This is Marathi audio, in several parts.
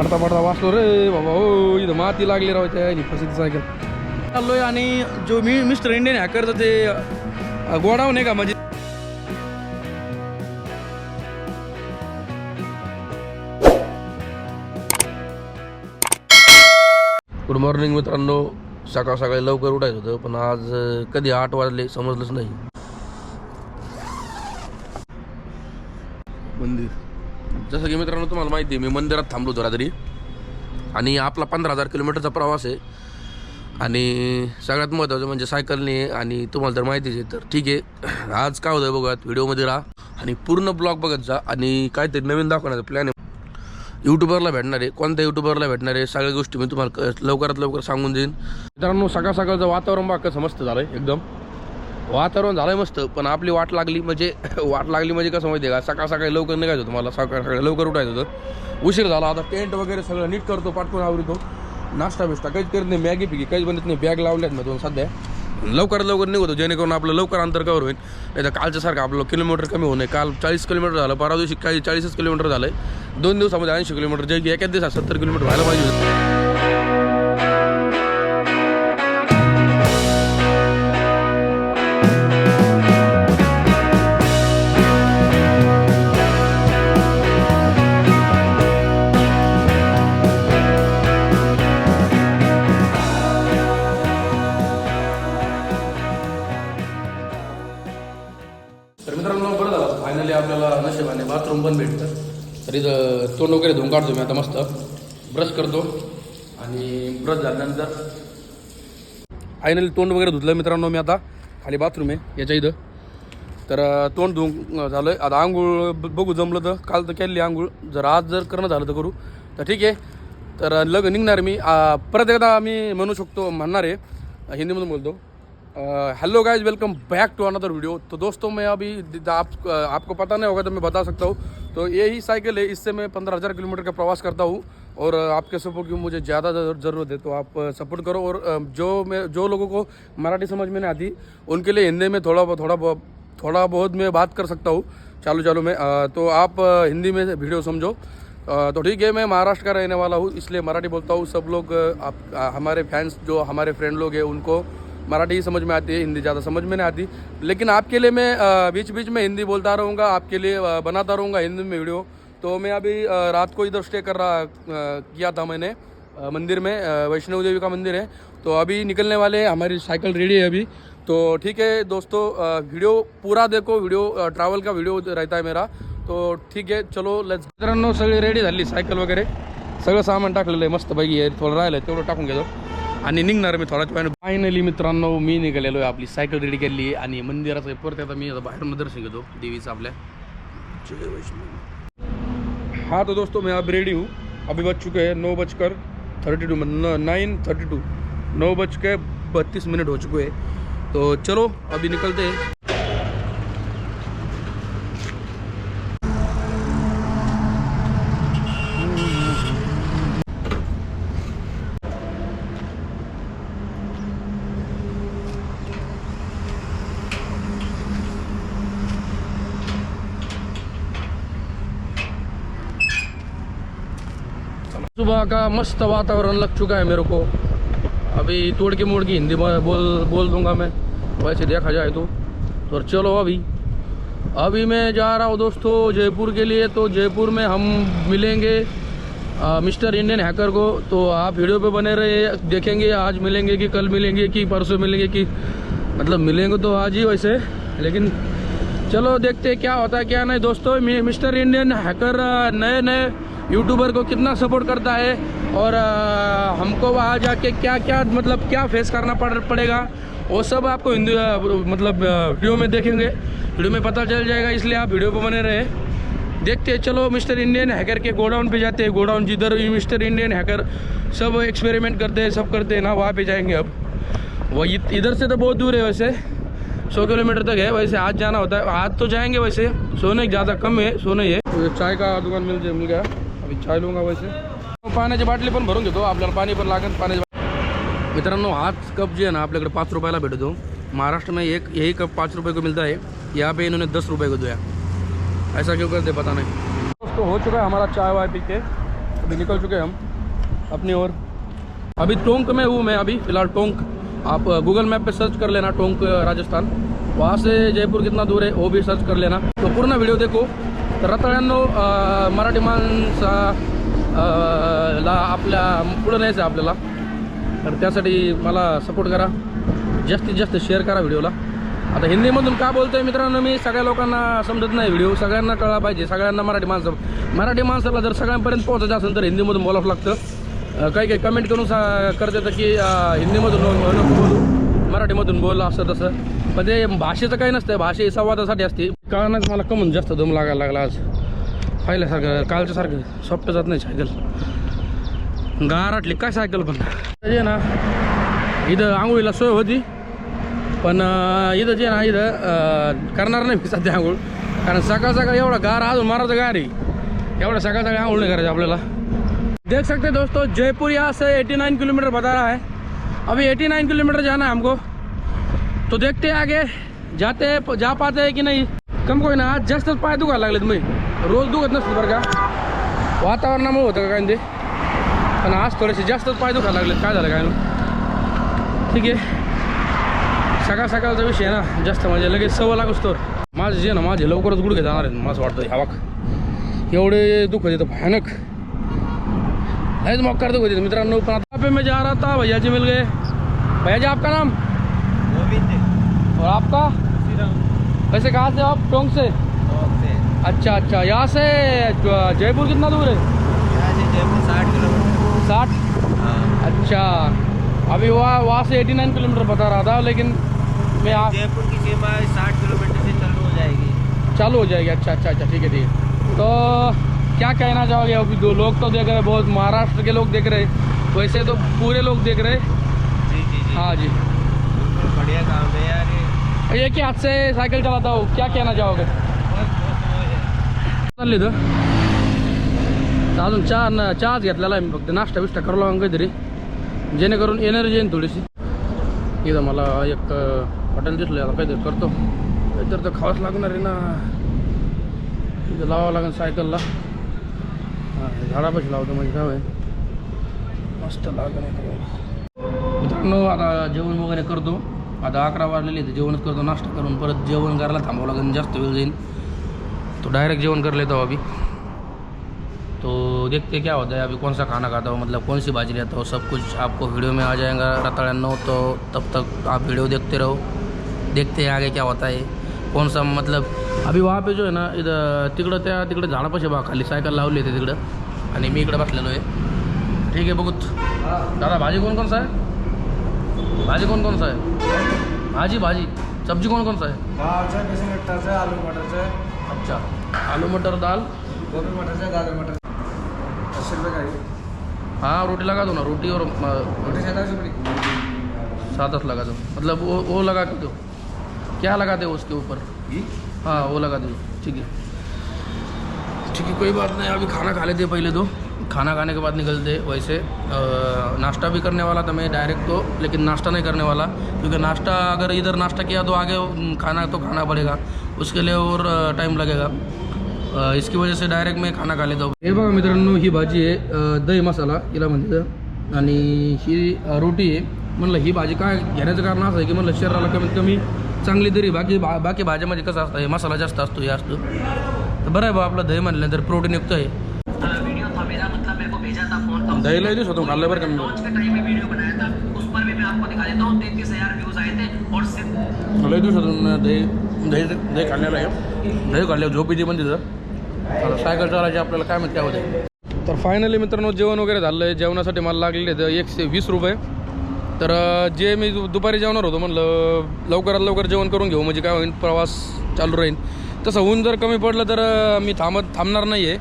पडता पडता वाचलो रे बाबा. हो इथं माती लागली राव त्या फसित सायकल चाललोय आणि जो मी मिस्टर इंडियन हॅकरचं ते अ, गोडाऊन आहे का? म्हणजे गुड मॉर्निंग मित्रांनो. सकाळ सकाळी लवकर उठायचं होतं पण आज कधी आठ वाजले समजलंच नाही. मंदिर. जसं की मित्रांनो तुम्हाला माहिती आहे मी मंदिरात थांबलो जरा तरी. आणि आपला पंधरा हजार किलोमीटरचा प्रवास आहे. आणि सगळ्यात महत्त्वाचं म्हणजे सायकलने आणि तुम्हाला तर माहितीच आहे तर ठीक आहे. आज काय होतं बघत व्हिडिओमध्ये राहा. आणि पूर्ण ब्लॉग बघत जा. आणि काहीतरी नवीन दाखवण्याचा प्लॅन आहे. यूट्यूबरला भेटणार आहे. कोणत्या यूट्यूबरला भेटणार आहे? सगळ्या गोष्टी मी तुम्हाला क- लवकरात लवकर सांगून देईन. मित्रांनो सकाळ सकाळचं वातावरण बाग कसं मस्त झालं आहे एकदम. वातावरण झालंय मस्त पण आपली वाट लागली म्हणजे वाट लागली म्हणजे कसं माहिती आहे का? सकाळ सकाळी लवकर निघायचं होतं मला सकाळ सकाळी लवकर उठायचं होतं. उशीर झाला आता टेंट वगैरे सगळं नीट करतो पाठवून आवडतो नाश्ता बिष्टा काहीच करत नाही मॅगी पिकी काहीच बनत नाही बॅग लावल्यात ना दोन सध्या. लवकर लवकर निघतो जेणेकरून आपलं लवकर अंतर कवर होईल. नाही तर कालच्यासारखं आपलं किलोमीटर कमी होऊ नये. काल चाळीस किलोमीटर झालं परवा दिवशी काही चाळीसच किलोमीटर झालं आहे दोन दिवसामध्ये ऐंशी किलोमीटर जे की एकाच दिवसात सत्तर किलोमीटर व्हायला पाहिजे आपल्याला नशिबाने बाथरूम पण भेटतं. तरी तोंड वगैरे धुवून काढतो मी आता मस्त. ब्रश करतो. आणि ब्रश झाल्यानंतर फायनली तोंड वगैरे धुतलं मित्रांनो मी आता. खाली बाथरूम आहे याच्या इथं. तर तोंड धुवून झालं आता आंघोळ बघू जमलं तर. काल तर केली आंघोळ. जर आज जर करणं झालं तर करू. तर ठीक आहे. तर लग निघणार मी. परत एकदा मी म्हणू शकतो म्हणणार आहे. हिंदीमधून बोलतो. Hello guys welcome back to another video तो दोस्तों, मैं अभी आप आपको पता नहीं होगा तो मैं बता सकता हूँ। तो यही साइकिल है, इससे मैं पंद्रह हज़ार किलोमीटर का प्रवास करता हूँ। और आपके सपोर्ट की मुझे ज़्यादा ज़रूरत है तो आप सपोर्ट करो। और जो मैं, जो लोगों को मराठी समझ में नहीं आती, उनके लिए हिंदी में थोड़ा थोड़ा थोड़ा बहुत मैं बात कर सकता हूँ। चालू चालू में तो आप हिंदी में वीडियो समझो। तो ठीक है, मैं महाराष्ट्र का रहने वाला हूँ, इसलिए मराठी बोलता हूँ। सब लोग आप हमारे फैंस जो हमारे फ्रेंड लोग हैं, उनको मराठी ही समझ में आती है, हिंदी ज़्यादा समझ में नहीं आती। लेकिन आपके लिए मैं बीच बीच में हिंदी बोलता रहूँगा, आपके लिए बनाता रहूँगा हिंदी में वीडियो। तो मैं अभी रात को इधर स्टे कर रहा किया था मैंने मंदिर में वैष्णव देवी का मंदिर है। तो अभी निकलने वाले हैं, हमारी साइकिल रेडी है अभी। तो ठीक है दोस्तों वीडियो पूरा देखो, वीडियो ट्रॅव्हल का व्हिडिओ रहता है मेरा। तो ठीक आहे चलो लेट्स मित्रांनो रेडी झाली सायकल वगैरे। सगळं सामान टाकलेलं आहे मस्त पैकी आहे, थोडं राहिलं आहे तेवढं टाकून घेतो। आणि निघणार मी थोड्याच वेळाने. फायनली मित्रांनो मी निघालेलो आहे आपली सायकल रेडी केली आणि मंदिराचं परत आता मी आता बाहेरून दर्शन घेतो. देवीचं आपल्या. जय वैष्णवी. हाँ तो दोस्तों मैं अब रेडी हूँ. अभी बज चुके हैं नौ बजकर thirty two nine thirty two नौ बज के बत्तीस मिनट हो चुके हैं. तो चलो अभी निकलते हैं. का मस्त वातावरण लग चुका है मेरे को। अभी तोड़ के मोड़ की हिंदी बोल बोल दूँगा मैं। वैसे देखा जाए तो। तो चलो अभी। अभी मैं जा रहा हूँ दोस्तों जयपुर के लिए। तो जयपुर में हम मिलेंगे आ, मिस्टर इंडियन हैकर को। तो आप वीडियो पे बने रहे देखेंगे आज मिलेंगे कि कल मिलेंगे कि परसों मिलेंगे कि मतलब मिलेंगे तो आज ही वैसे। लेकिन चलो देखते क्या होता है क्या नहीं। दोस्तों मिस्टर इंडियन हैकर नए नए यूट्यूबर को कितना सपोर्ट करता है और आ, हमको वहाँ जाके क्या क्या मतलब क्या फेस करना पड़ पड़ेगा वो सब आपको हिंदी मतलब वीडियो में देखेंगे। वीडियो में पता चल जाएगा इसलिए आप वीडियो पर बने रहे। देखते हैं चलो मिस्टर इंडियन हैकर के गोडाउन पे जाते हैं गोडाउन जिधर मिस्टर इंडियन हैकर सब एक्सपेरिमेंट करते हैं सब करते हैं ना वहाँ पे जाएँगे अब। वो इधर से तो बहुत दूर है वैसे सौ किलोमीटर तक है वैसे आज जाना होता है आज तो जाएँगे वैसे सोने ज़्यादा कम है सोने ही तो चाय का दुकान मिल मिल गया। अभी चाय लूँगा वैसे पाण्याची बाटली पण भरून घेतो आपल्याला पाणी पण लागेल पाण्याची मित्रांनो हाच कप जे आहे ना आपल्याकडे पाच रुपयाला भेटतो. महाराष्ट्र में एक यही कप पाँच रुपये को मिलता है यहाँ पे इन्होंने दस रुपये को दिया ऐसा क्यों करते पता नहीं. दोस्तों हो चुका है हमारा चाय वाय पी के. अभी निकल चुके हैं हम अपनी ओर. अभी टोंक में हूँ मैं अभी फ़िलहाल टोंक. आप गूगल मैप पे सर्च कर लेना टोंक राजस्थान. वहाँ से जयपुर कितना दूर है वो भी सर्च कर लेना. तो पूर्ण वीडियो देखो. तर रताळ्यांनो मराठी माणसा ला आपल्या पुढं न्यायचं आहे आपल्याला. तर त्यासाठी मला सपोर्ट करा. जास्तीत जास्त शेअर करा व्हिडिओला. आता हिंदीमधून का बोलतो आहे मित्रांनो मी? सगळ्या लोकांना समजत नाही व्हिडिओ. सगळ्यांना कळला पाहिजे. सगळ्यांना मराठी माणसं मराठी माणसाला जर सगळ्यांपर्यंत पोहोचायचं असेल तर हिंदीमधून बोलावं लागतं. काही काही कमेंट करून सा करत येतं की हिंदीमधून बोलू. मराठीमधून बोल असं तसं. पण ते भाषेचं काही नसतं भाषा ही संवादासाठी असते. कारणच मला कमून जास्त दम लागायला लागला आज. पाहिल्यासारखं कालच्यासारखं सॉफ्ट जात नाही सायकल. गाराटली काय सायकल पण. जे ना इथं आंघोळीला सोय होती. पण इथं जे ना इथं करणार नाही मी सध्या आंघोळ. कारण सकाळ सकाळ एवढा गार अजून मारायचं गार आहे. एवढा सकाळ सकाळी आंघोळ नाही करायचं आपल्याला. देख सकते दोस्तों जयपुर यहाँ से 89 किलोमीटर बता रहा है. अभी 89 किलोमीटर जाना है हमको. तो देखते हैं आगे जाते हैं जा पाते हैं की नाही? कम कोई ना आज जास्तच पाय दुखायला लागलेत मी रोज दुखत नसतं बरं का। वातावरणामुळे होतं का काय ते पण आज थोडेसे जास्तच पाय दुखायला लागलेत. काय झालं काय ठीक आहे. सकाळ सकाळचा विषय आहे ना जास्त म्हणजे लगेच सवय लागूच तर. माझे जे ना माझे लवकरच गुडघे जाणार आहेत मला असं वाटतं. हवाक एवढे दुखत येतं भयानक. आईच मग कर दुखत येतं मित्रांनो. पण आता पे म्हणजे जा रहा था भैया जी मिल गए भैया जी आपका नाम? और आपका? वैसे कहाँ से आप? टोंक से? अच्छा अच्छा। यहाँ से जयपुर कितना दूर है? जयपुर साठ? किलोमीटर साठ अच्छा। अभी वहाँ वहाँ से 89 किलोमीटर बता रहा था लेकिन मैं आ, जयपुर की सीमा साठ किलोमीटर से चालू हो जाएगी। चालू हो जाएगी। अच्छा अच्छा अच्छा। ठीक है ठीक है। तो क्या कहना चाहोगे? अभी दो लोग तो देख रहे हैं बहुत महाराष्ट्र के लोग देख रहे हैं। वैसे तो पूरे लोग देख रहे हैं। जी जी जी। हाँ जी। बढ़िया काम है। यार एक ही हाथ से साइकिल चलाता हूँ? क्या कहना चाहोगे? चालली तर अजून चहा न चहाच घेतलेला आहे मी फक्त. नाश्ता बिष्टा करावं लागून काहीतरी. जेणेकरून एनर्जी येईन थोडीशी. इथं मला एक हॉटेल दिसलं आता काहीतरी करतो. काहीतरी तर खावंच लागणार आहे ना. इथं लावावं लागेल सायकलला. हां झाडापाशी लावतो म्हणजे काय होईल? मस्त लागेल मित्रांनो आता जेवण वगैरे करतो. आता अकरा वाजलेले तर जेवणच करतो नाश्ता करून परत जेवण करायला थांबावं लागेल जास्त वेळ जाईल तो डायरेक्ट जेवण कर लेता हूँ अभी. तो देखते क्या होता है अभी कौन सा खाना खाता हूँ मतलब कौन सी भाजी लेता हूँ सब कुछ आपको वीडियो में आ जाएगा. रताड़नो तो तब तक आप वीडियो देखते रहो. देखते हैं आगे क्या होता है. कौन सा मतलब अभी वहाँ पे जो है ना इथं तिकडं त्या तिकडं झाडापाशी बा खाली सायकल लावली होती तिकडं. आणि मी इकडं बसलेलो आहे. ठीक आहे बघूत. दादा भाजी कौन कौन सा है भाजी कौन कौन सा है? भाजी भाजी। सब्ज़ी कौन कौन सा है? बेसन आलू मटरचं अच्छा। आलू मटर दाल? गोभी मटरचं गाजर मटर अस्सी रुपये गाड़ी हाँ रोटी लगा दो ना रोटी और रोटी सात आठ लगा दो। मतलब वो वो लगा के दो। क्या लगाते हो उसके ऊपर? हाँ वो लगा दो। ठीक है। ठीक है कोई बात नहीं अभी खाना खा लेते पहले तो। खाना खाने के बाद निकलते वैसे नाश्ता भी करने वाला था मैं डायरेक्ट तो लेकिन नाश्ता नहीं करने वाला क्योंकि नाश्ता अगर इधर नाश्ता किया तो आगे खाना तो खाना पड़ेगा उसके लिए और टाइम लगेगा। इसकी वजह से डायरेक्ट मैं खाना खा लेता हूँ। हे बघा मित्रांनो ही भाजी आहे दही मसाला हिला म्हणतात आणि ही रोटी आहे. म्हणलं ही भाजी काय घेण्याचं कारण असं आहे की म्हणलं शरीराला कमीत कमी चांगली तरी बाकी बा बाकी भाज्यामध्ये कसं असतं हे मसाला जास्त असतो हे असतो. तर बरं आहे बा आपलं दही म्हणलं प्रोटीन प्रोटीनयुक्त आहे वीडियो था मेरा मतलब मेरे को भेजा था फोन तो दही लय दिवस होतो खाल्लं बरं का मी लॉन्च के टाइम में वीडियो बनाया था उस पर भी मैं आपको दिखा देता हूँ तैतीस हजार व्यूज आए थे और सिर्फ लय दिवसातून दही दही दही खाल्लेलं आहे. दही खाल्ल्यावर झोप येते पण तिथं. सायकल चालायची आपल्याला काय माहिती काय होते तर फायनली मित्रांनो जेवण वगैरे झालं आहे जेवणासाठी मला लागलेले आहेत एकशे वीस रुपये. तर जे मी दु- दुपारी जेवणार होतो म्हणलं लवकरात लवकर जेवण करून घेऊ म्हणजे काय होईल प्रवास चालू राहील तसं ऊन जर कमी पडलं तर मी थांबत थांबणार नाही आहे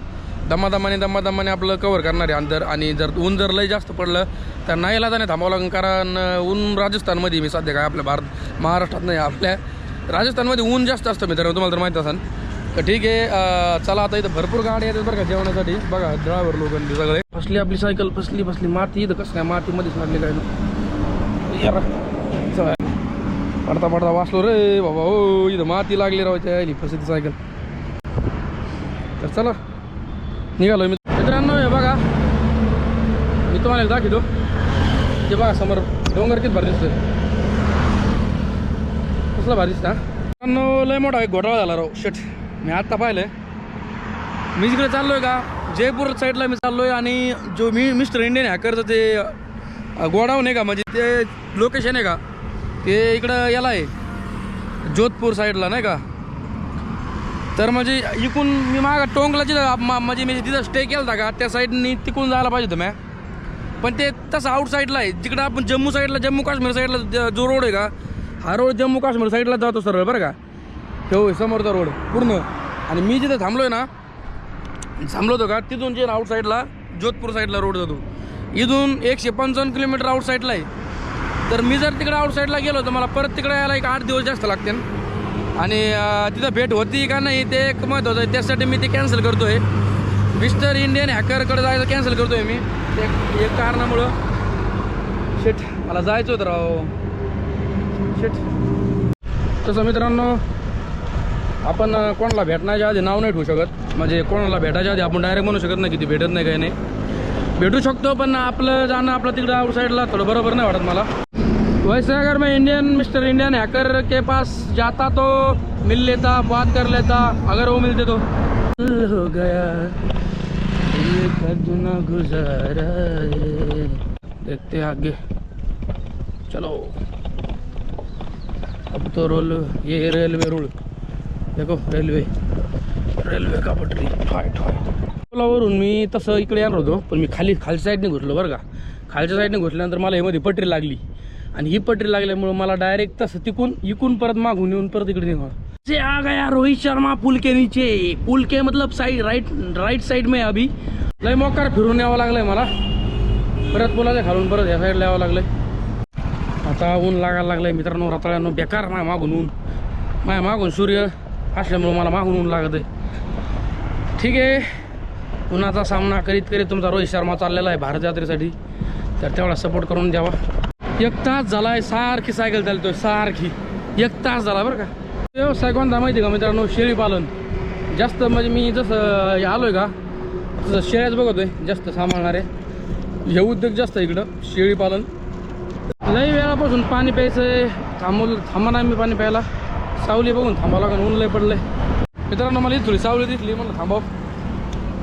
दमादमाने दमादमाने आपलं कवर करणार आहे अंतर आणि जर ऊन जर लय जास्त पडलं तर नाही जाणे थांबावं लागेल कारण ऊन राजस्थानमध्ये मी सध्या काय आपल्या भारत महाराष्ट्रात नाही आपल्या राजस्थानमध्ये ऊन जास्त असतं मित्रांनो तुम्हाला तर माहीत असेल. तर ठीक आहे चला आता इथं भरपूर गाडी येतात बरं का जेवणासाठी. बघा ड्रायव्हर लोकांनी सगळे. फसली आपली सायकल फसली फसली. माती इथं कसं काय मातीमध्येच मारली काय यार चला. पडता पडता वाचलो रे बाबा. हो इथं माती लागली राहायची त्या फसली सायकल. तर चला. निघालो मी. मित्रांनो हे बघा. मी तुम्हाला एक दाखवतो. ते बघा समोर डोंगर किती भारी दिसतोय. कसला भारी दिसता मित्रांनो, लय मोठा एक घोटाळा झाला राव. शेट मी आत्ता पाहिलंय. मी जिकडे चाललोय का जयपूर साईडला मी चाललोय आणि जो मी मिस्टर इंडियन हॅकरचं ते गोडाऊन आहे का म्हणजे ते लोकेशन आहे का ते इकडं याला आहे. जोधपूर साईडला नाही का? तर म्हणजे इकून मी मागा टोंगला जिथं मा- म्हणजे मी तिथं स्टे केला होता का त्या साईडनी तिकडून जायला पाहिजे होतं मॅ पण ते तसं आउट साईडला आहे. जिकडं आपण जम्मू साईडला जम्मू काश्मीर साईडला जो रोड आहे का हा रोड जम्मू काश्मीर साईडला जातो सरळ बरं का. हो समोरचा रोड पूर्ण. आणि मी जिथं थांबलो आहे ना थांबलो होतो का तिथून जे आउट साईडला जोधपूर साईडला रोड जातो. इथून एकशे पंचावन्न किलोमीटर आउट साईडला आहे. तर मी जर तिकडे आउट साईडला गेलो तर मला परत तिकडे यायला एक आठ दिवस जास्त लागते आणि तिथं भेट होती का नाही ते एक महत्त्वाचं आहे. त्यासाठी मी ते कॅन्सल करतो आहे मिस्टर इंडियन हॅकरकडे जायचं कॅन्सल करतो आहे मी. ते एक- कारणामुळं. शेट मला जायचं होतं राव. शेट तसं मित्रांनो आपण कोणाला भेटण्याच्या आधी नाव नाही ठेवू शकत. म्हणजे कोणाला भेटायच्या आधी आपण डायरेक्ट म्हणू शकत नाही की भेटत नाही काही नाही. भेटू शकतो पण आपलं जाणं आपलं तिकडं आउटसाईडला थोडं बरोबर नाही वाटत मला. वैसे अगर मैं इंडियन मिस्टर इंडियन हैकर के पास जाता तो मिल लेता बात कर लेता अगर वो मिलते तो। हो गया ये गुजारा है। देखते आगे। चलो। अब तो रोल ये रेलवे रूल। देखो रेल्वे। रेल्वे का पटरी। ठाय ठाय पुलावरून मी तसं इकडे येणार होतो पण मी खाली खालच्या साईडने घुसलो बरं का. खालच्या साईडने घुसल्यानंतर मला हे मध्ये पटरी लागली. आणि ही पटरी लागल्यामुळे मला डायरेक्ट तसं तिकून इकून परत मागून येऊन परत इकडे निघणार जे आ गया रोहित शर्मा पुल के नीचे. पुल के मतलब साइड राईट राईट साईड में अभी. लय मोकार फिरून यावं लागलंय मला. परत पुलाच्या खालून परत ह्या साईडला यावं लागलंय. आता ऊन लागायला लागलंय मित्रांनो रताळ्यांनो बेकार माझ्या मागून ऊन. माय मागून सूर्य असल्यामुळं मला मागून ऊन लागत आहे ठीक आहे. उन्हाचा सामना करीत करीत तुमचा रोहित शर्मा चाललेला आहे भारत यात्रेसाठी. तर तेवढा सपोर्ट करून द्यावा. एक तास झाला आहे सारखी सायकल चालतोय सारखी. एक तास झाला बरं का. व्यवसाय हो, कोणता माहिती का मित्रांनो शेळी पालन. जास्त म्हणजे मी जसं आलोय का तसं शेळ्याच बघतोय जास्त सांभाळणारे. हे उद्योग जास्त आहे इकडं शेळी पालन. लई वेळापासून पाणी प्यायचंय थांबवलं थांबणार मी पाणी प्यायला. सावली बघून थांबावं लागेल ऊन लय पडलंय. मित्रांनो मला इथली थोडी सावली दिसली म्हणलं थांबाव.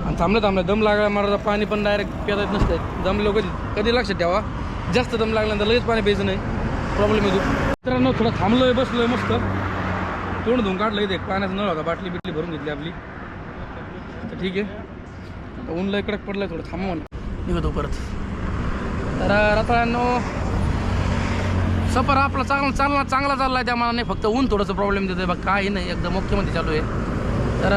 आणि थांबलं थांबलं दम लागला मला पाणी पण डायरेक्ट पिता येत नसतं दमलो कधी कधी लक्षात ठेवा. जास्त दम लागल्यानंतर लगेच पाणी प्यायचं नाही. प्रॉब्लेम येतो. मित्रांनो थोडं थांबलोय बसलोय मस्त. तोंड धुवून काढलं इथे. पाण्याचा नळ होता. बाटली बिटली भरून घेतली आपली. तर ठीक आहे. आता ऊन लय कडक पडलंय थोडं. थांबा निघतो परत. तर रताळ्यांनो सफर आपला चांगला चालला चांगला चालला आहे त्या मनाने. फक्त ऊन थोडंसं प्रॉब्लेम देतोय. बघ काही नाही. एकदम मुख्यमंत्री चालू आहे. तर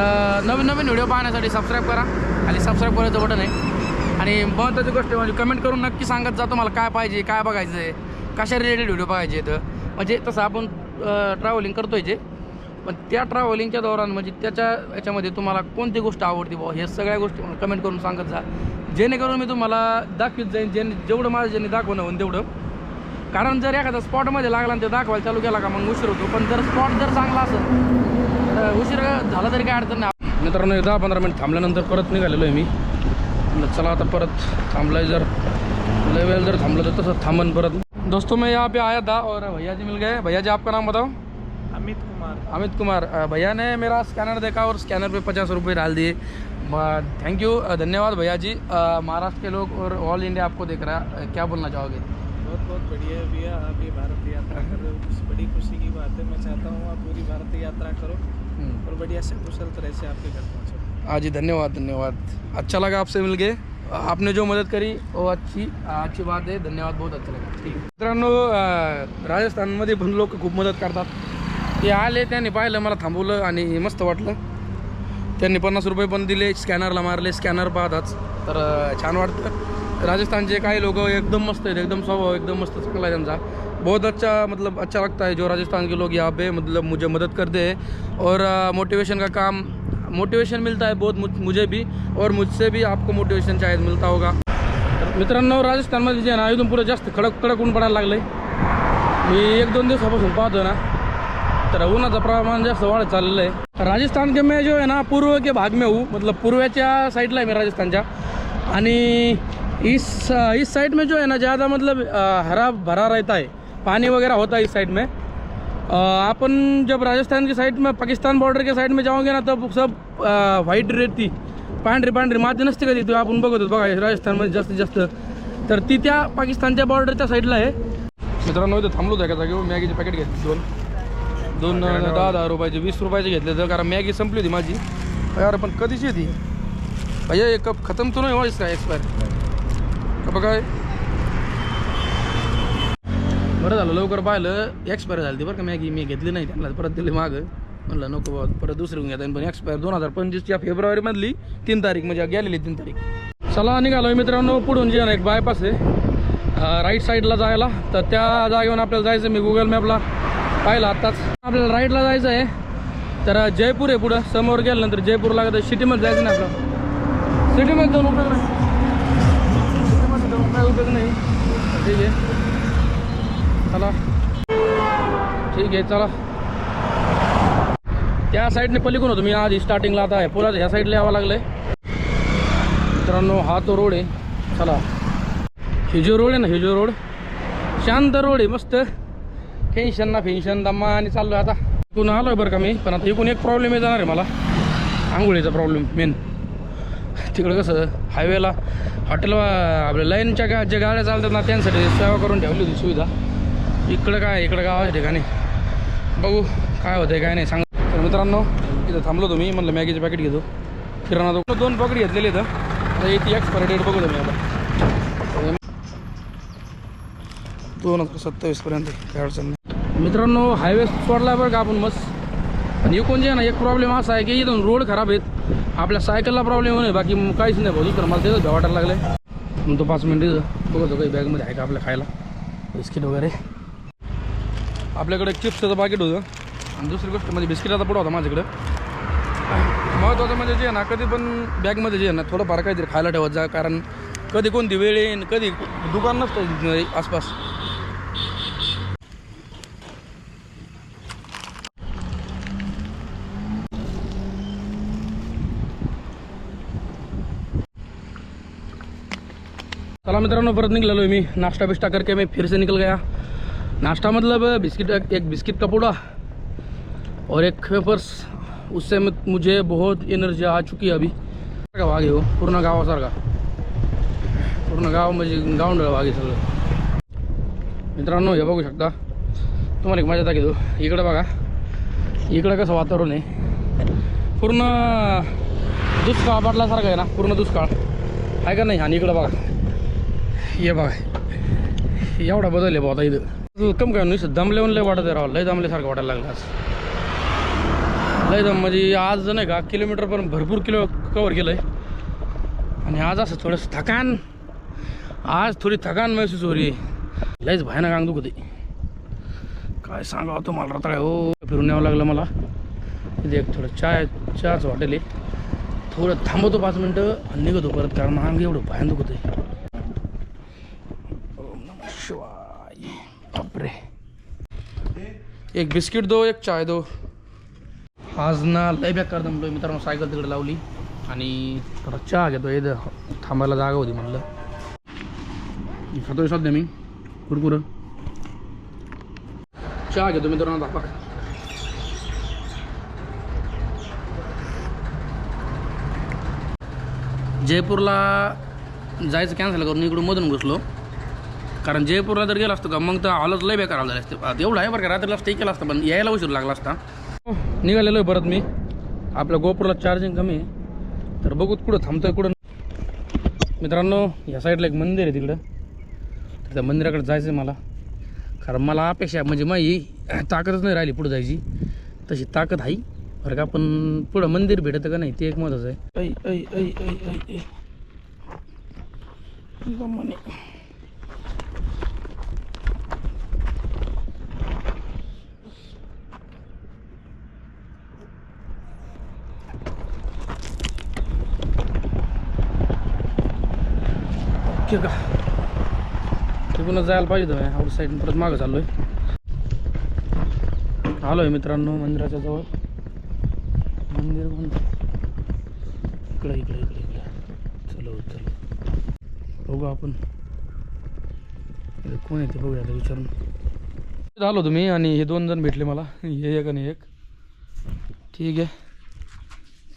नवीन नवीन व्हिडिओ पाहण्यासाठी सबस्क्राईब करा. आणि सबस्क्राईब करायचं बटन आहे. आणि महत्त्वाची गोष्ट म्हणजे कमेंट करून नक्की सांगत जा तुम्हाला काय पाहिजे काय बघायचं आहे कशा रिलेटेड व्हिडिओ पाहिजे आहेत. म्हणजे तसं आपण ट्रॅव्हलिंग करतो आहे जे पण त्या ट्रॅव्हलिंगच्या दौरान म्हणजे त्याच्या याच्यामध्ये तुम्हाला कोणती गोष्ट आवडते बुवा? हे सगळ्या गोष्टी कमेंट करून सांगत जा. जेणेकरून मी तुम्हाला दाखवीत जाईन जे जेवढं माझं ज्यांनी दाखवणं होऊन तेवढं. कारण जर एखादा स्पॉटमध्ये लागला आणि ते दाखवायला चालू केला का मग उशीर होतो. पण जर स्पॉट जर चांगला असेल तर उशीर झाला तरी काय अडचण नाही. मित्रांनो दहा पंधरा मिनिट थांबल्यानंतर परत निघालेलो आहे मी. चला आता परत थांबलाय जर लय वेळ जर थांबलं तर तसं थांबन परत। दोस्तों मैं यहाँ पे आया था और भैया जी मिल गए। भैया जी आपका नाम बताओ? अमित कुमार। अमित कुमार। भैया ने मेरा स्कैनर देखा और स्कैनर पे पचास रुपये डाल दिए। थैंक यू धन्यवाद भैया जी। महाराष्ट्र के लोग और ऑल इंडिया आपको देख रहा है। क्या बोलना चाहोगे? बहुत बहुत बढ़िया है भैया। आप ये भारत यात्रा कर रहे हो। बड़ी खुशी की बात है। मैं चाहता हूँ आप पूरी भारत यात्रा करो हम्म। और बढ़िया से कुशल तरह से आपके घर पहुँचो। हाँ जी धन्यवाद धन्यवाद। अच्छा लगा आपसे मिल के आपने जो मदद करी वो अच्छी अच्छी बात आहे धन्यवाद बहुत अच्छा लगा। ठीक। मित्रांनो राजस्थानमध्ये पण लोक खूप मदत करतात. ते आले त्यांनी पाहिलं मला थांबवलं आणि मस्त वाटलं. त्यांनी पन्नास रुपये पण दिले स्कॅनरला मारले स्कॅनर पाहताच. तर छान वाटतं. राजस्थानचे काही लोग एकदम मस्त आहेत एकदम स्वभाव एकदम मस्त चांगला आहे त्यांचा. बहुत अच्छा मतलब अच्छा लगता है जो राजस्थान के लोग यहाँ पे मतलब मुझे मदद करते हैं. और मोटिवेशन का काम मोटिवेशन मिलता है बहुत मुझे भी और मुझसे भी आपको मोटिवेशन शायद मिलता होगा। मित्रांनो राजस्थानमध्ये जे ना इथून पुढे जास्त कडक कडक ऊन पडायला लागलं आहे मी एक दोन दिवसापासून पाहतो ना तर उन्हाचं प्रमाण जास्त वाढत चाललेलं आहे. राजस्थान के मैं जो है ना पूर्व के भाग में हूँ. मतलब पूर्वेच्या साईडला आहे मी राजस्थानच्या. आणि इस इस साइड में जो है ना ज़्यादा मतलब हरा भरा रहता है. पानी वगैरह होता है इस साइड में. अपन जब राजस्थान की साइड में पाकिस्तान बॉर्डर के साइड में जाओगे ना तब सब व्हाईट रेती पांढरी पांढरी माती नसते का तिथे आपण बघत होतो बघा राजस्थानमध्ये जास्तीत जास्त. तर ती त्या पाकिस्तानच्या बॉर्डरच्या साईडला आहे. मित्रांनो इथं थांबलो एका जागेवर मॅगीचे पॅकेट घेतले दोन. दोन दहा दहा रुपयाचे वीस रुपयाचे घेतले तर कारण मॅगी संपली होती माझी. यार पण कधीची होती भैया ये कब खत्म तो नहीं हुआ इसका एक्सपायर का बघा बरं झालं लवकर पाहिलं. एक्सपायर झाली ती बरं का. मॅगी मी घेतली नाही. त्यांना परत दिली मागं. म्हणलं नको बाबा परत दुसरी घेता येईल पण एक्सपायर दोन हजार पंचवीसच्या फेब्रुवारीमधली तीन तारीख म्हणजे गेलेली तीन तारीख. चला निघालो मित्रांनो. पुढून जे एक बायपास आहे. राईट साईडला जायला. तर त्या जागेवर आपल्याला जायचं मी गुगल मॅपला पाहिलं आत्ताच. आपल्याला राईटला जायचं आहे. तर जयपूर आहे पुढं. समोर गेल्यानंतर जयपूर लागत. सिटीमध्ये जायचं नाही आपलं सिटीमध्ये जाऊन उपयोग नाही. सिटीमध्ये जाऊन काय उपयोग नाही. ठीक आहे. चला. ठीक आहे चला. त्या साईडने पलीकडून होतो. मी आधी स्टार्टिंगला आता आहे. पुरा ह्या साईडला यावं लागलं आहे मित्रांनो हा तो रोड आहे. चला. हिजो रोड आहे ना हिजो रोड शांत रोड आहे मस्त. टेन्शन ना फेन्शन दम्मा आणि चाललो आहे आता. इकडून आलो आहे बरं का मी पण आता इकडून एक प्रॉब्लेम आहे जाणार आहे मला. आंघोळीचा प्रॉब्लेम मेन तिकडं कसं हायवेला हॉटेल आपल्या लाईनच्या गा ज्या गाड्या चालतात ना त्यांसाठी सेवा करून ठेवली होती सुविधा. इकडं काय इकडं गावाच्या ठिकाणी. बघू काय होतं काय नाही सांग तर मित्रांनो इथं थांबलो तुम्ही म्हणलं मॅगीचे पॅकेट घेतो. किराणा दो दोन पॉकेट घेतलेले इथं. आता ती एक्सपायरी डेट बघू तुम्ही आता. दोन हजार सत्तावीसपर्यंत काय अडचण नाही. मित्रांनो हायवे सोडला बरं का आपण मस्त. आणि एकूण जे आहे ना एक प्रॉब्लेम असा आहे की इथून रोड खराब आहेत. आपल्या सायकलला प्रॉब्लेम होणे बाकी मग काहीच नाही भाऊ. तर मला तिथं वाटायला लागलं मग तो पाच मिनिट बघतो काही बॅगमध्ये आहे का आपल्या खायला. बिस्किट वगैरे. आपल्याकडे चिप्सचं पाकिट होतं. आणि दुसरी गोष्ट म्हणजे बिस्किटाचा पुढं होता माझ्याकडे. महत्त्वाचं म्हणजे जे आहे ना कधी पण बॅगमध्ये जे आहे ना थोडंफार काहीतरी खायला ठेवत जा. कारण कधी कोणती वेळ येईन कधी दुकान नसतं आसपास. चला मित्रांनो परत निघलेलो मी. नाश्ता बिस्टा करके मी फिरसे निकल गया. नाश्ता मतलब बिस्किट एक बिस्किट का पूड़ा और एक वेफर्स। उससे मुझे बहुत एनर्जी आ चुकी है अभी। हो, का वाघ आहे हो पूर्ण गावासारखा पूर्ण गाव म्हणजे गावंडळ आगे सगळं मित्रांनो हे बघू शकता। तुम्हाला एक मजा दाखवतो इकडं बघा। इकडं कसं वातावरण आहे। पूर्ण दुष्काळ पडल्यासारखं आहे ना पूर्ण दुष्काळ. आहे का नाही? आणि इकडं बघा. ये बघा. एवढा बदल आहे आता इथं. कम काय नुसतं दमले लय वाटत आहे राव. लय दमल्यासारखं वाटायला लागलं आज. लय दम म्हणजे आज नाही का किलोमीटर पण भरपूर किलो कवर केलं आहे आणि आज असं थोडंसं थकान. आज थोडी थकान महसूस हो रही लयच भयानक अंग दुखते काय सांगावं तुम्हाला आता हो. फिरून यावं लागलं मला. इथे एक थोडं चाय चहाच हॉटेल आहे. थोडं थांबवतो पाच मिनटं आणि निघतो परत कारण अंग एवढं भयान दुखत आहे ओम नमः शिवाय बापरे एक बिस्किट दो एक चाय दो. आज ना लय बेकार दमलो मित्रांनो सायकल तिकडे लावली. आणि थोडा चहा घेतो इथं थांबायला जागा होती म्हणलं. खातोय सध्या मी कुरकुर. चहा घेतो मित्रांनो दाखवा जयपूरला जायचं कॅन्सल करून इकडून मधून घुसलो. कारण जयपूरला जर गेला असतो का मग तर हालत लय बेकार झाले असते. एवढं आहे बरं का रात्रीला स्टे केला असता पण यायला उशीर लागला असता. निघालेलो आहे परत मी. आपल्या गोपूरला चार्जिंग कमी आहे. तर बघू कुठं थांबतोय कुठं मित्रांनो या साईडला एक मंदिर आहे तिकडं. तर त्या मंदिराकडे जायचं आहे मला. कारण मला अपेक्षा म्हणजे माझी ताकदच नाही राहिली पुढं जायची. तशी ताकद आहे. बरं का पण पुढं मंदिर भेटतं का नाही ते एक महत्वाचं आहे. ऐ ऐ ऐ ऐ ऐ ओके का? तिकडूनच जायला पाहिजे होतं आउट साईड परत मागं चाललो आहे आलो आहे मित्रांनो मंदिराच्या जवळ. मंदिर कोणतं? इकडे इकडे इकडे इकडे. चलो चलो. बघू आपण. कोण येते बघूया आता विचारून. झालो तुम्ही आणि हे दोन जण भेटले मला. हे एक आणि एक. ठीक है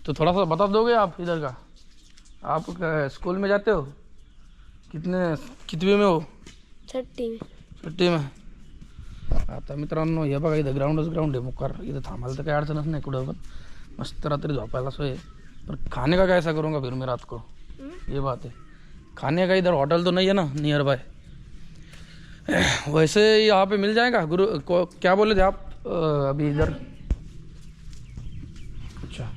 तो थोड़ा सा बता दोगे आप इधर का? आप स्कूल में जाते हो? कितने कितवी में हो? छठी में। सुट्टी में? आता मित्रांनो हे बघा इथं ग्राउंडच ग्राउंड आहे मुक्कार इथं थांबायला तर काही अडचणच नाही कुठं पण. मस्त रात्री झोपायला सोय पर खाने का कैसा करूँगा फिर मैं रात को ये बात है खाने का इधर होटल तो नहीं है ना नियर बाय वैसे यहाँ पे मिल जाएगा? गुरु को, क्या बोले थे आप? अभी इधर अच्छा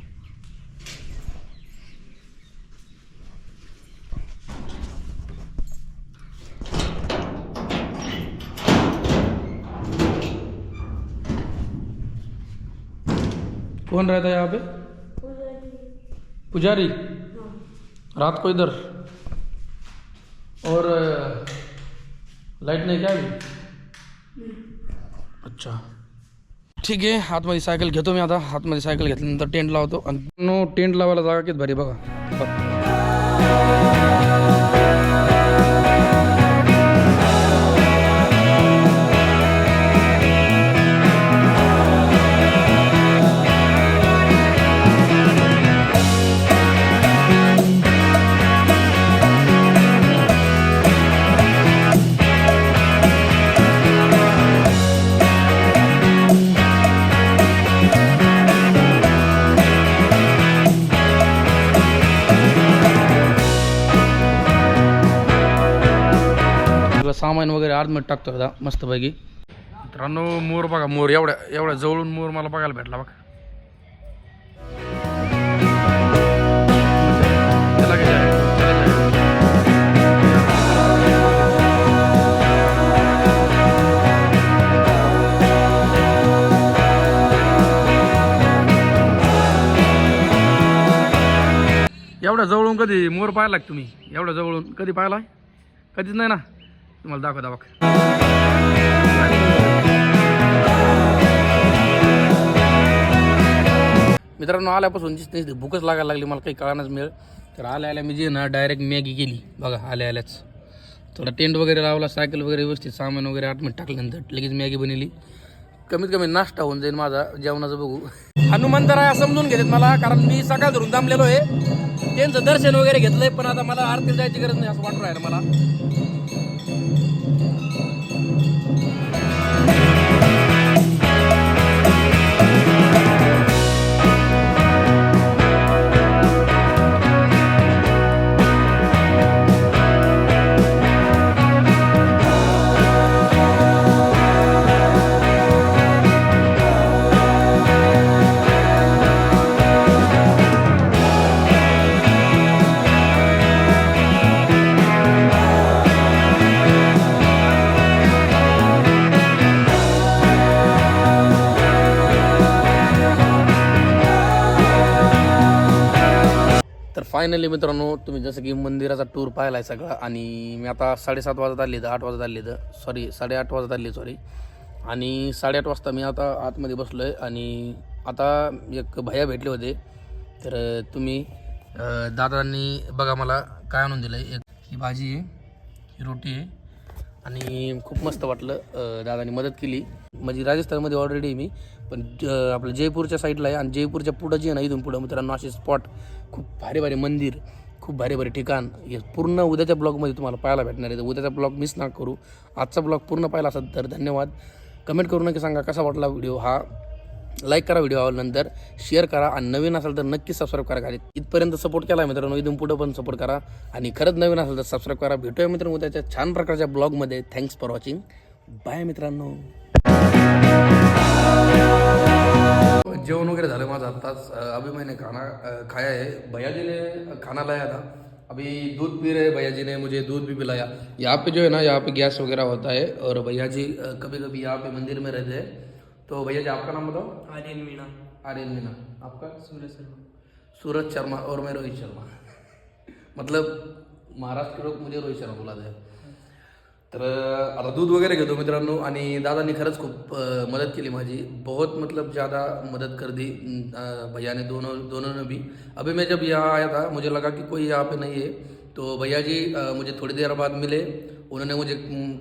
कौन रहता है यहाँ पे? पुजारी। रात को इधर। और लाइट नहीं काय अच्छा। ठीक आहे आतमध्ये सायकल घेतो मी आता। आतमध्ये सायकल घेतल्यानंतर टेंट लावतो आणि टेंट लावायला जागा किती भारी बघा। आतमध्ये टाकतो आता मस्तपैकी. मित्रांनो मोर बघा मोर एवढ्या एवढ्या जवळून मोर मला बघायला भेटला बघा. एवढ्या जवळून कधी मोर पाहिला तुम्ही? एवढ्या जवळून कधी पाहिला? कधीच नाही ना? तुम्हाला दाखव दाखव मित्रांनो आल्यापासून दिसते भूकच लागायला लागली मला काही कळानच मिळेल. तर आल्या आल्या मी जे ना डायरेक्ट मॅगी केली बघा आल्या आल्याच. थोडा टेंट वगैरे लावला सायकल वगैरे व्यवस्थित सामान वगैरे आठ मिनिट टाकल्यानंतर लगेच मॅगी बनवली कमीत कमी नाश्ता होऊन जाईल माझा जेवणाचं बघू. हनुमंतराया समजून घेतात मला कारण मी सकाळ धरून थांबलेलो आहे. त्यांचं दर्शन वगैरे घेतलंय पण आता मला आरती जायची गरज नाही असं वाटू राहिलं मला. फायनली मित्रांनो तुम्ही जसं की मंदिराचा टूर पाहिला आहे सगळा आणि मी आता साडेसात वाजत आले तर आठ वाजत आले तर सॉरी साडेआठ वाजत आले सॉरी आणि साडेआठ वाजता मी आता आतमध्ये बसलो आहे आणि आता एक भैया भेटले होते. तर तुम्ही दादांनी बघा मला काय आणून दिलं आहे एक ही भाजी आहे ही रोटी आहे. आणि खूप मस्त वाटलं अं, दादानी मदत केली. म्हणजे राजस्थानमध्ये ऑलरेडी मी पण ज- आपलं जयपूरच्या साईडला आहे आणि जयपूरच्या पुढं जे ना इथून पुढं मित्रांनो असे स्पॉट खूप भारी भारी मंदिर खूप भारी भारी ठिकाण. हे पूर्ण उद्याच्या ब्लॉगमध्ये तुम्हाला पाहायला भेटणार आहे. तर उद्याचा ब्लॉग मिस ना करू. आजचा ब्लॉग पूर्ण पाहिला असेल तर धन्यवाद. कमेंट करू नक्की सांगा कसा वाटला व्हिडिओ हा. लाईक करा व्हिडिओ आवडल्यानंतर शेअर करा आणि नवीन असेल तर नक्की सबस्क्राईब करा. खाली इथपर्यंत सपोर्ट केला मित्रांनो इथून पुढं पण सपोर्ट करा. आणि खरंच नवीन असेल तर सबस्क्राईब करा. भेटूया मित्रांनो उद्याच्या छान प्रकारच्या ब्लॉगमध्ये थँक्स फॉर वॉचिंग बाय मित्रांनो. जेवण वगैरे झालं माझं आत्ताच अभी मैंने खाना खाया है भैया जी ने खाना लाया था अभी दूध पी रहे भैया जी ने मुझे दूध भी पिलाया. यहाँ पे जो है ना यहाँ पे गैस वगैरह होता है. और भैया जी कभी कभी यहाँ पे मंदिर में रहते हैं. तो भैया जी आपका नाम बताओ। आर्यन मीणा। आर्यन मीना आपका? सूर्य शर्मा। सूरज शर्मा और मैं रोहित शर्मा। मतलब महाराष्ट्र के लोग मुझे रोहित शर्मा बोलाते हैं तर आता दूध वगैरे घेतो मित्रांनो आणि दादांनी खरंच खूप मदत केली माझी. बहुत मतलब ज़्यादा मदद कर दी भैया ने दोनों दोनों ने भी. अभी मैं जब यहाँ आया था मुझे लगा कि कोई यहाँ पे नहीं है. तो भैया जी मुझे थोड़ी देर बाद मिले. उन्होंने मुझे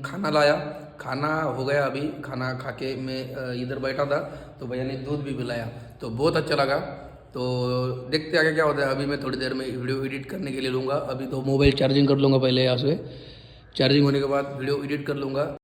खाना लाया. खाना हो गया अभी, खाना खा के मैं इधर बैठा था तो भैया ने दूध भी पिलाया तो बहुत अच्छा लगा तो देखते आगे क्या होता है, अभी मैं थोड़ी देर में वीडियो एडिट करने के लिए लूँगा, अभी तो मोबाइल चार्जिंग कर लूँगा पहले यहाँ से, चार्जिंग होने के बाद वीडियो एडिट कर लूँगा।